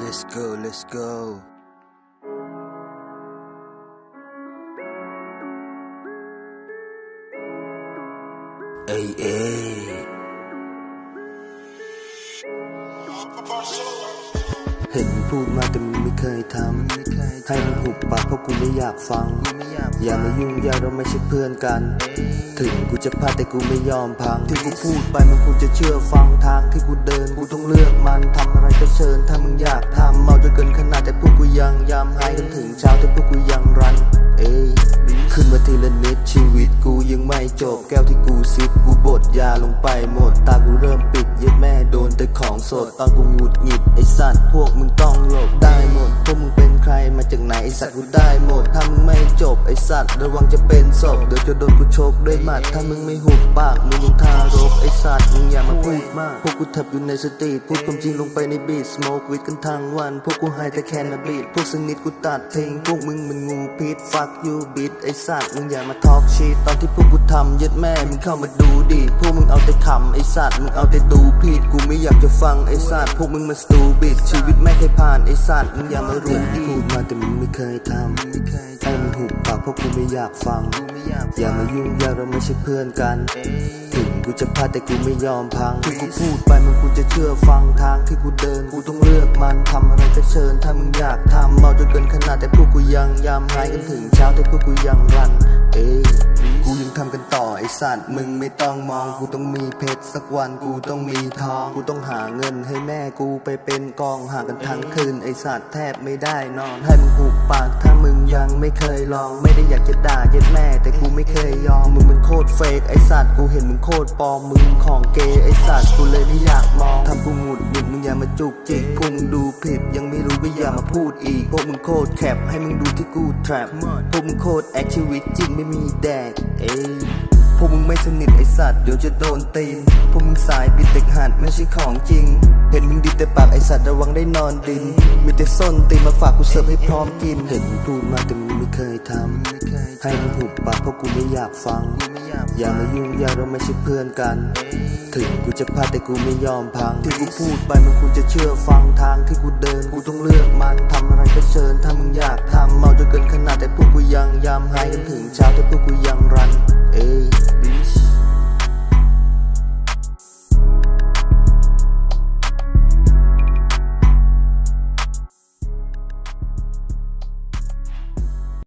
let's go let's go เอ้ยเอ้ยเห็นพูดมาแต่มึงไม่เคยทำให้มันหุบปากเพราะกูไม่อยากฟัง อย่ามายุ่งยากเราไม่ใช่เพื่อนกัน ถึงกูจะพลาดแต่กูไม่ยอมพัง ที่กูพูดไปมันกูจะเชื่อฟังทางที่กูเดินกูต้อง ชิญถ้ามึงอยากทำเมาจนเกินขนาดแต่พวกกูยังยามหายจนถึงเช้าแต่พวกกูยังรัน เอ้ยขึ้นมาทีละนิดชีวิตกูยังไม่จบแก้วที่กูซิปกูบดยาลงไปหมด ตากูเริ่มปิดเย็ดแม่โดนแต่ของสดตอนกูหงุดหงิดไอสัตว์พวกมึงต้องหลบได้หมด พวกมึงเป็นใครมาจากไหนไอสัตว์กูได้หมดถ้ามึงไม่จบไอสัตว์ระวังจะเป็นศพเดี๋ยวจะโดนกูชกด้วยหมัดถ้ามึงไม่หุบปากมึงยังทารก พูดมาก พวกกูทับอยู่ในสตรีทพูดความจริงลงไปในบีทสโมกวิดกันทั้งวัน พวกกูไฮแต่แค่นาบีทพวกสนิทกูตัดทิ้งพวกมึงมันงูพิษฟักยูบิดไอสัตว์มึงอย่ามาทอกชีตตอนที่พวกกูทำยัดแม่มึงเข้ามาดูดิพวกมึงเอาแต่ขำไอสัตว์มึงเอาแต่ดูผิดกูไม่อยากจะฟังไอสัตว์พวกมึงมันสตูบิดชีวิตไม่เคยผ่านไอสัตว์มึงอย่ามารู้ดีพูดมาแต่มึงไม่เคยทำให้มึงหุบปากเพราะกูไม่อยากฟังอย่ามายุ่งอย่าเราไม่ใช่เพื่อนกัน กูจะพลาดแต่กูไม่ยอมพังที่กูพูดไปมันกูจะเชื่อฟังทางที่กูเดินกูต้องเลือกมันทำอะไร เชิญถ้ามึงอยากทำเมาจนเกินขนาดแต่พวกกูยังยามหายกันถึงเช้าแต่พวกกูยังรัน เอ้ยกูยังทำกันต่อไอสัตว์มึงไม่ต้องมองกูต้องมีเพชรสักวันกูต้องมีทอง กูต้องหาเงินให้แม่กูไปเป็นกองหากันทั้งคืนไอสัตว์แทบไม่ได้นอนให้มึงหุบปากถ้ามึงยังไม่เคยลอง ไม่ได้อยากจะด่าเย็ดแม่ แต่กูไม่เคยยอมมึงมันโคตรเฟกไอสัตว์กูเห็นมึงโคตรปลอมมึงของเกไอสัตว์กูเลยไม่อยากมองทำกูหงุดหงิดมึงอย่ามาจุกจิกพวกมึงดูผิดยัง พูดอีกพวกมึงโคตรแคบให้มึงดูที่กูแทรปพวกมึงโคตรแอคชีวิตจริงไม่มีแดกเอ้ วกมึงไม่สนิทไอสัตว์เดี๋ยวจะโดนตีน พวกมึงสายบิดเด็กหัดไม่ใช่ของจริง เห็นมึงดีแต่ปากไอสัตว์ระวังได้นอนดิน มีแต่ส้นตีนมาฝากกูเสิร์ฟให้พร้อมกิน เห็นมึงพูดมาแต่มึงไม่เคยทำให้มึงหุบปากเพราะกูไม่อยากฟัง อย่ามายุ่งยากเราไม่ใช่เพื่อนกันถึงกูจะพลาดแต่กูไม่ยอมพัง ที่กูพูดไปมันกูจะเชื่อฟังทางที่กูเดินกูต้องเลือกมันทำอะไรก็เชิญถ้ามึงอยากทำเมาจนเกินขนาดแต่พวกกูยังยามหายกันถึงเช้าแต่พวกกูยังรัน เอ้ย peace.